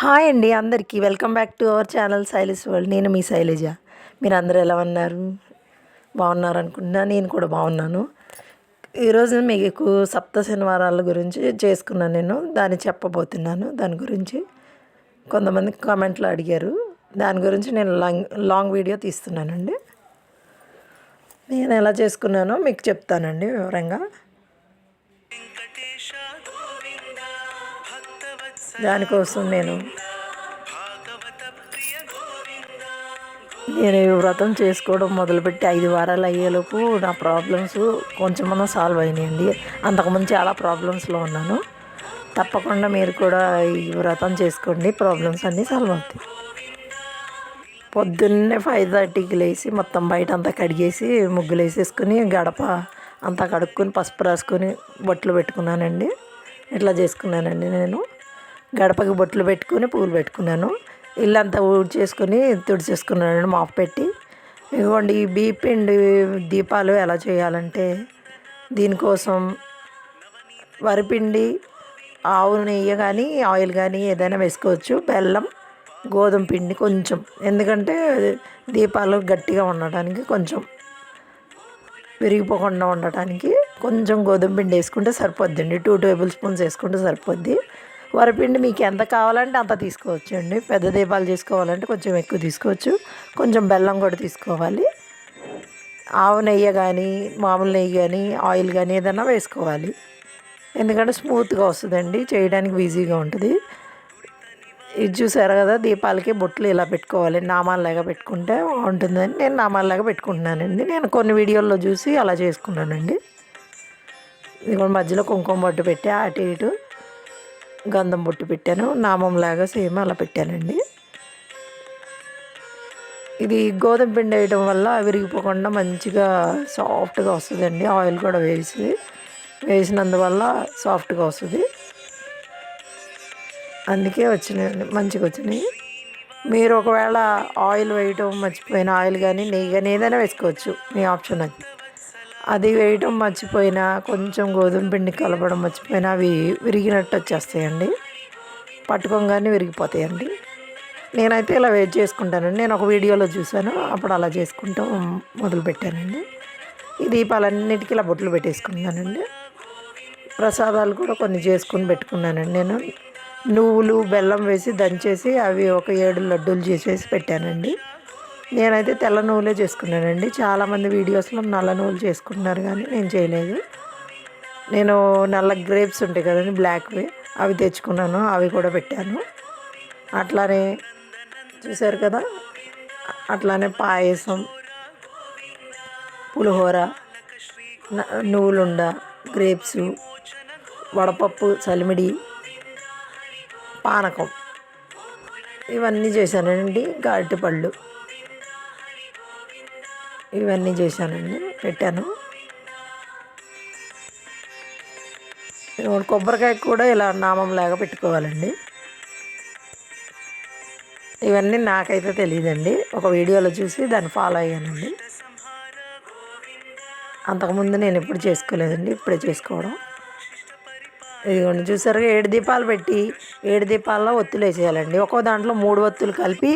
Hi అండి అందరికీ. Welcome back to our channel Shaili's world నేను మీ శైలజ. మీరు అందరూ ఎలా ఉన్నారు? బాగున్నారు అనుకుంటున్నా. నేను కూడా బాగున్నాను. ఈరోజు మీకు సప్త శనివారాల గురించి చేసుకున్నాను నేను. దాన్ని చెప్పబోతున్నాను. దాని గురించి కొంతమంది కామెంట్లో అడిగారు. దాని గురించి నేను లాంగ్ లాంగ్ వీడియో తీస్తున్నానండి. నేను ఎలా చేసుకున్నానో మీకు చెప్తానండి వివరంగా. దానికోసం నేను నేను ఈ వ్రతం చేసుకోవడం మొదలుపెట్టి ఐదు వారాలు అయ్యేలోపు నా ప్రాబ్లమ్స్ కొంచెమన్నా సాల్వ్ అయినాయండి. అంతకుముందు చాలా ప్రాబ్లమ్స్లో ఉన్నాను. తప్పకుండా మీరు కూడా ఈ వ్రతం చేసుకోండి. ప్రాబ్లమ్స్ అన్నీ సాల్వ్ అవుతాయి. పొద్దున్నే ఫైవ్ థర్టీకి లేచి మొత్తం బయట అంతా కడిగేసి ముగ్గులు వేసేసుకుని గడప అంతా కడుక్కొని పసుపు రాసుకొని బొట్లు పెట్టుకున్నానండి. ఇట్లా చేసుకున్నానండి నేను? గడపకి బొట్లు పెట్టుకుని పూలు పెట్టుకున్నాను. ఇల్లంతా ఊడ్చేసుకొని తుడిచేసుకున్నాను మాప్ పెట్టి. ఇదిగోండి ఈ బీపిండి దీపాలు ఎలా చేయాలంటే దీనికోసం వరిపిండి ఆవు నెయ్యి కానీ ఆయిల్ కానీ ఏదైనా వేసుకోవచ్చు. బెల్లం గోధుమ పిండి కొంచెం. ఎందుకంటే దీపాలు గట్టిగా ఉండటానికి కొంచెం విరిగిపోకుండా ఉండటానికి కొంచెం గోధుమ పిండి వేసుకుంటే సరిపోద్దండి. టూ టేబుల్ స్పూన్స్ వేసుకుంటే సరిపోద్ది. వరిపిండి మీకు ఎంత కావాలంటే అంత తీసుకోవచ్చు అండి. పెద్ద దీపాలు తీసుకోవాలంటే కొంచెం ఎక్కువ తీసుకోవచ్చు. కొంచెం బెల్లం కూడా తీసుకోవాలి. ఆవు నెయ్యి కానీ మామూలు నెయ్యి కానీ ఆయిల్ కానీ ఏదైనా వేసుకోవాలి. ఎందుకంటే స్మూత్గా వస్తుందండి. చేయడానికి ఈజీగా ఉంటుంది. ఇది చూసారు కదా దీపాలకి బొట్లు ఇలా పెట్టుకోవాలి. నామాలలాగా పెట్టుకుంటే బాగుంటుందని నేను నామాలలాగా పెట్టుకుంటున్నానండి. నేను కొన్ని వీడియోల్లో చూసి అలా చేసుకున్నానండి. ఇదిగో మధ్యలో కుంకుమ బొట్టు పెట్టి అటు ఇటు గంధం బొట్టు పెట్టాను. నామంలాగా సేమ్ అలా పెట్టానండి. ఇది గోధుమ పిండి వేయడం వల్ల విరిగిపోకుండా మంచిగా సాఫ్ట్గా వస్తుందండి. ఆయిల్ కూడా వేసి వేసినందువల్ల సాఫ్ట్గా వస్తుంది. అందుకే వచ్చినాయండి. మంచిగా వచ్చినాయి. మీరు ఒకవేళ ఆయిల్ వేయటం మర్చిపోయిన ఆయిల్ కానీ నెయ్యి కానీ ఏదైనా వేసుకోవచ్చు. మీ ఆప్షన్ అది. అది వేయటం మర్చిపోయినా కొంచెం గోధుమ పిండి కలపడం మర్చిపోయినా అవి విరిగినట్టు వచ్చేస్తాయండి. పట్టుకోగానే విరిగిపోతాయండి. నేనైతే ఇలా వెయిట్ చేసుకుంటానండి. నేను ఒక వీడియోలో చూశాను. అప్పుడు అలా చేసుకుంటాం మొదలుపెట్టానండి ఈ దీపాలన్నిటికీ ఇలా బొట్లు పెట్టేసుకున్నానండి. ప్రసాదాలు కూడా కొన్ని చేసుకుని పెట్టుకున్నానండి నేను. నువ్వులు బెల్లం వేసి దంచేసి అవి ఒక ఏడు లడ్డూలు చేసేసి పెట్టానండి. నేనైతే తెల్ల నువ్వులే చేసుకున్నానండి. చాలామంది వీడియోస్లో నల్ల నువ్వులు చేసుకుంటున్నారు కానీ నేను చేయలేదు. నేను నల్ల గ్రేప్స్ ఉంటాయి కదండి బ్లాక్వి అవి తెచ్చుకున్నాను అవి కూడా పెట్టాను. అట్లానే చూసారు కదా అట్లానే పాయసం పులిహోర నువ్వులుండ గ్రేప్స్ వడపప్పు చలిమిడి పానకం. ఇవన్నీ చేశానండి పళ్ళు. ఇవన్నీ చేశానండి పెట్టాను. కొబ్బరికాయ కూడా ఇలా నామంలాగా పెట్టుకోవాలండి. ఇవన్నీ నాకైతే తెలియదండి ఒక వీడియోలో చూసి దాన్ని ఫాలో అయ్యానండి. అంతకుముందు నేను ఎప్పుడు చేసుకోలేదండి ఇప్పుడే చేసుకోవడం. ఇదిగోండి చూసారుగా ఏడు దీపాలు పెట్టి ఏడు దీపాల్లో ఒత్తులు వేసేయాలండి. ఒక్కో దాంట్లో మూడు ఒత్తులు కలిపి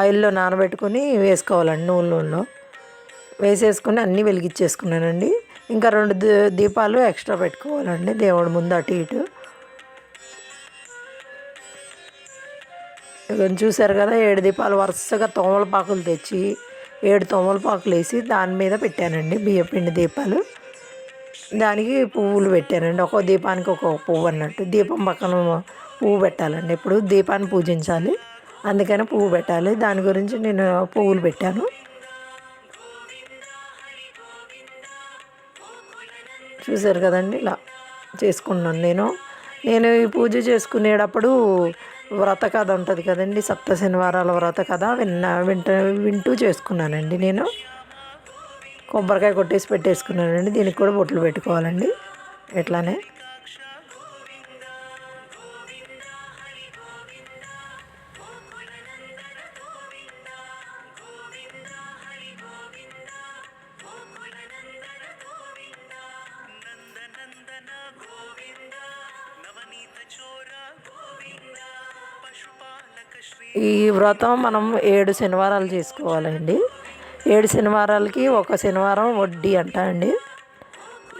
ఆయిల్లో నానబెట్టుకొని వేసుకోవాలండి నూనె నూనెలో వేసేసుకుని అన్నీ వెలిగించేసుకున్నానండి. ఇంకా రెండు దీపాలు ఎక్స్ట్రా పెట్టుకోవాలండి. దేవుడి ముందు అటు ఇటు. చూశారు చూసారు కదా ఏడు దీపాలు వరుసగా తోమలపాకులు తెచ్చి ఏడు తోమలపాకులు వేసి దాని మీద పెట్టానండి బియ్యపిండి దీపాలు. దానికి పువ్వులు పెట్టానండి. ఒక్కో దీపానికి ఒక్కొక్క పువ్వు అన్నట్టు. దీపం పక్కన పువ్వు పెట్టాలండి. ఇప్పుడు దీపాన్ని పూజించాలి. అందుకని పువ్వు పెట్టాలి. దాని గురించి నేను పువ్వులు పెట్టాను. చూశారు కదండి ఇలా చేసుకున్నాను నేను. నేను ఈ పూజ చేసుకునేటప్పుడు వ్రత కథ ఉంటుంది కదండి సప్త శనివారాల వ్రత కథ విన్న వింట వింటూ చేసుకున్నానండి నేను. కొబ్బరికాయ కొట్టేసి పెట్టేసుకున్నానండి దీనికి కూడా బొట్లు పెట్టుకోవాలండి ఎట్లానే. ఈ వ్రతం మనం ఏడు శనివారాలు చేసుకోవాలండి. ఏడు శనివారాలకి ఒక శనివారం వడ్డీ అంట అండి.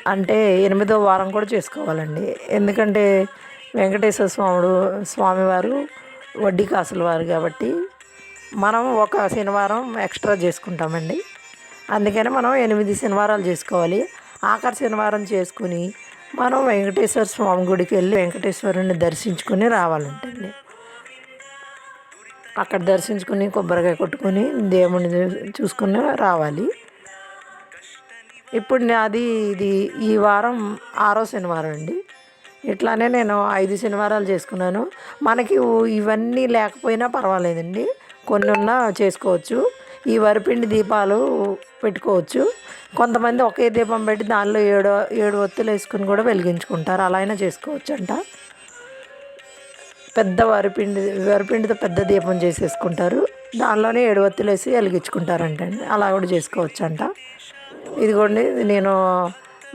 అంటే ఎనిమిదో వారం కూడా చేసుకోవాలండి. ఎందుకంటే వెంకటేశ్వర స్వాముడు స్వామివారు వడ్డీ కాసుల వారు కాబట్టి మనం ఒక శనివారం ఎక్స్ట్రా చేసుకుంటామండి. అందుకని మనం ఎనిమిది శనివారాలు చేసుకోవాలి. ఆఖరి శనివారం చేసుకుని మనం వెంకటేశ్వర స్వామి గుడికి వెళ్ళి వెంకటేశ్వరుని దర్శించుకుని రావాలంటండి. అక్కడ దర్శించుకుని కొబ్బరికాయ కొట్టుకొని దేవుడిని చూసుకుని రావాలి. ఇప్పుడు నాది ఇది ఈ వారం ఆరో శనివారం అండి. ఇట్లానే నేను ఐదు శనివారాలు చేసుకున్నాను. మనకి ఇవన్నీ లేకపోయినా పర్వాలేదండి. కొన్ని ఉన్నా చేసుకోవచ్చు. ఈ వరిపిండి దీపాలు పెట్టుకోవచ్చు. కొంతమంది ఒకే దీపం పెట్టి దానిలో ఏడు ఏడు ఒత్తులు వేసుకుని కూడా వెలిగించుకుంటారు. అలా అయినా చేసుకోవచ్చు అంట పెద్ద వరిపిండి వరిపిండితో పెద్ద దీపం చేసేసుకుంటారు. దానిలోనే ఎడవత్తులు వేసి వెలిగించుకుంటారంటండి. అలా కూడా చేసుకోవచ్చు అంట ఇదిగోండి నేను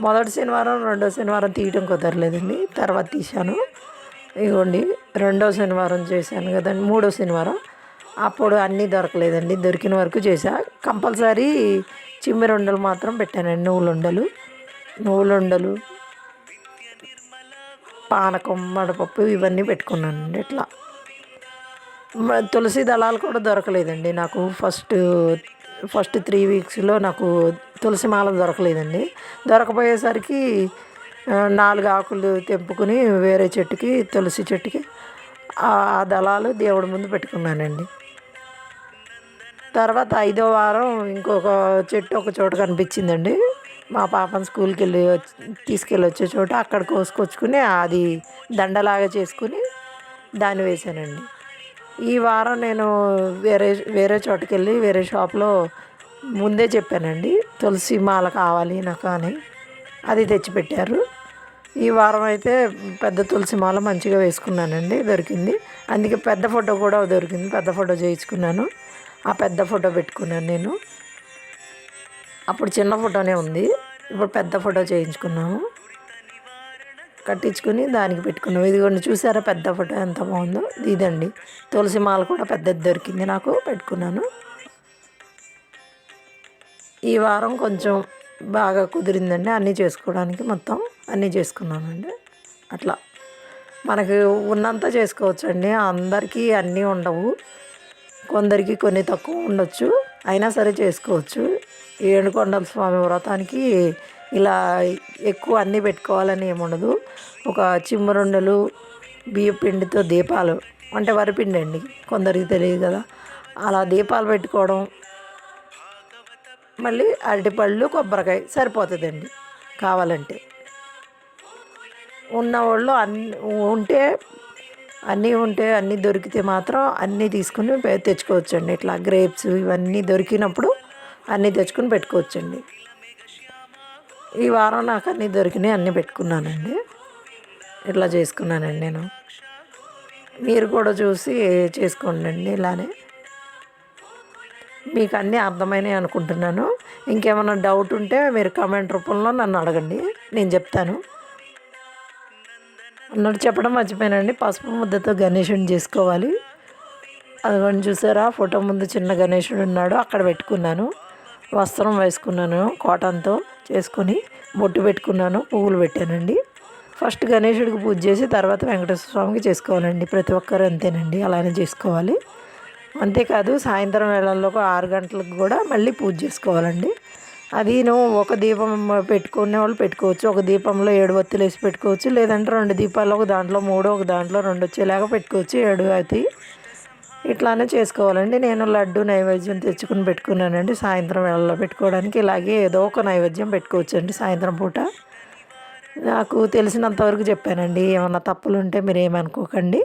మొదటి శనివారం రెండో శనివారం తీయటం కుదరలేదండి. తర్వాత తీశాను. ఇదిగోండి రెండో శనివారం చేశాను కదండి మూడో శనివారం. అప్పుడు అన్నీ దొరకలేదండి దొరికిన వరకు చేశా. కంపల్సరీ చిమ్మిరుండలు మాత్రం పెట్టానండి నువ్వులుండలు. నువ్వులుండలు పానకం మడపప్పు ఇవన్నీ పెట్టుకున్నానండి ఇట్లా. తులసి దళాలు కూడా దొరకలేదండి. నాకు ఫస్ట్ ఫస్ట్ త్రీ వీక్స్లో నాకు తులసి మాల దొరకలేదండి. దొరకపోయేసరికి నాలుగు ఆకులు తెంపుకుని వేరే చెట్టుకి తులసి చెట్టుకి ఆ దళాలు దేవుడి ముందు పెట్టుకున్నానండి. తర్వాత ఐదో వారం ఇంకొక చెట్టు ఒక చోట కనిపించిందండి. మా పాపను స్కూల్కి వెళ్ళి తీసుకెళ్ళి వచ్చే చోట అక్కడ కోసుకొచ్చుకుని అది దండలాగా చేసుకుని దాన్ని వేసానండి. ఈ వారం నేను వేరే వేరే చోటుకి వెళ్ళి వేరే షాప్లో ముందే చెప్పానండి తులసి మాల కావాలి నాకు అని. అది తెచ్చిపెట్టారు. ఈ వారం అయితే పెద్ద తులసి మాల మంచిగా వేసుకున్నానండి దొరికింది. అందుకే పెద్ద ఫోటో కూడా దొరికింది పెద్ద ఫోటో చేయించుకున్నాను. ఆ పెద్ద ఫోటో పెట్టుకున్నాను నేను. అప్పుడు చిన్న ఫోటోనే ఉంది. ఇప్పుడు పెద్ద ఫోటో చేయించుకున్నాము. కట్టించుకుని దానికి పెట్టుకున్నాం ఇదిగోండి చూసారా పెద్ద ఫోటో ఎంత బాగుందో? ఇదండి. తులసి మాల కూడా పెద్దది దొరికింది నాకు పెట్టుకున్నాను. ఈ వారం కొంచెం బాగా కుదిరిందండి. అన్నీ చేసుకోవడానికి మొత్తం అన్నీ చేసుకున్నానండి. అట్లా. మనకి ఉన్నంత చేసుకోవచ్చు అండి అందరికీ అన్నీ ఉండవు. కొందరికి కొన్ని తక్కువ ఉండొచ్చు. అయినా సరే చేసుకోవచ్చు. ఏడుకొండల స్వామి వ్రతానికి ఇలా ఎక్కువ అన్నీ పెట్టుకోవాలని ఏముండదు. ఒక చిమ్మరుండలు బియ్య పిండితో దీపాలు అంటే వరిపిండి అండి కొందరికి తెలియదు కదా. అలా దీపాలు పెట్టుకోవడం మళ్ళీ అరటిపళ్ళు కొబ్బరికాయ సరిపోతుందండి కావాలంటే. ఉన్నవాళ్ళు అన్ని ఉంటే అన్నీ ఉంటే అన్నీ దొరికితే మాత్రం అన్నీ తీసుకుని తెచ్చుకోవచ్చండి. ఇట్లా గ్రేప్స్ ఇవన్నీ దొరికినప్పుడు అన్నీ తెచ్చుకుని పెట్టుకోవచ్చండి. ఈ వారం నాకు అన్నీ దొరికినాయి అన్నీ పెట్టుకున్నానండి. ఇట్లా చేసుకున్నానండి నేను. మీరు కూడా చూసి చేసుకోండి ఇలానే. మీకు అన్నీ అర్థమైనవి అనుకుంటున్నాను. ఇంకేమైనా డౌట్ ఉంటే మీరు కామెంట్ రూపంలో నన్ను అడగండి నేను చెప్తాను. అన్నట్టు చెప్పడం మర్చిపోయానండి. పసుపు ముద్దతో గణేషుని చేసుకోవాలి. అదిగోండి చూసారా ఫోటో ముందు చిన్న గణేషుడు ఉన్నాడు అక్కడ పెట్టుకున్నాను. వస్త్రం వేసుకున్నాను కాటన్తో చేసుకొని బొట్టు పెట్టుకున్నాను పువ్వులు పెట్టానండి. ఫస్ట్ గణేషుడికి పూజ చేసి తర్వాత వెంకటేశ్వర స్వామికి చేసుకోవాలండి. ప్రతి ఒక్కరు అంతేనండి అలానే చేసుకోవాలి. అంతేకాదు సాయంత్రం వేళల్లో ఆరు గంటలకు కూడా మళ్ళీ పూజ చేసుకోవాలండి. అది నువ్వు ఒక దీపం పెట్టుకునే వాళ్ళు పెట్టుకోవచ్చు ఒక దీపంలో ఏడు వత్తులు వేసి పెట్టుకోవచ్చు లేదంటే రెండు దీపాలు ఒక దాంట్లో మూడు ఒక దాంట్లో రెండు వచ్చేలాగా పెట్టుకోవచ్చు ఏడు అయితే ఇట్లానే చేసుకోవాలండి. నేను లడ్డు నైవేద్యం తెచ్చుకుని పెట్టుకున్నానండి. సాయంత్రం వేళల్లో పెట్టుకోవడానికి ఇలాగే ఏదో ఒక నైవేద్యం పెట్టుకోవచ్చండి సాయంత్రం పూట. నాకు తెలిసినంతవరకు చెప్పానండి. ఏమన్నా తప్పులు ఉంటే మీరు ఏమనుకోకండి.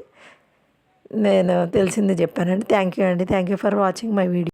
నేను తెలిసింది చెప్పానండి. థ్యాంక్ యూ అండి. Thank you for watching my video.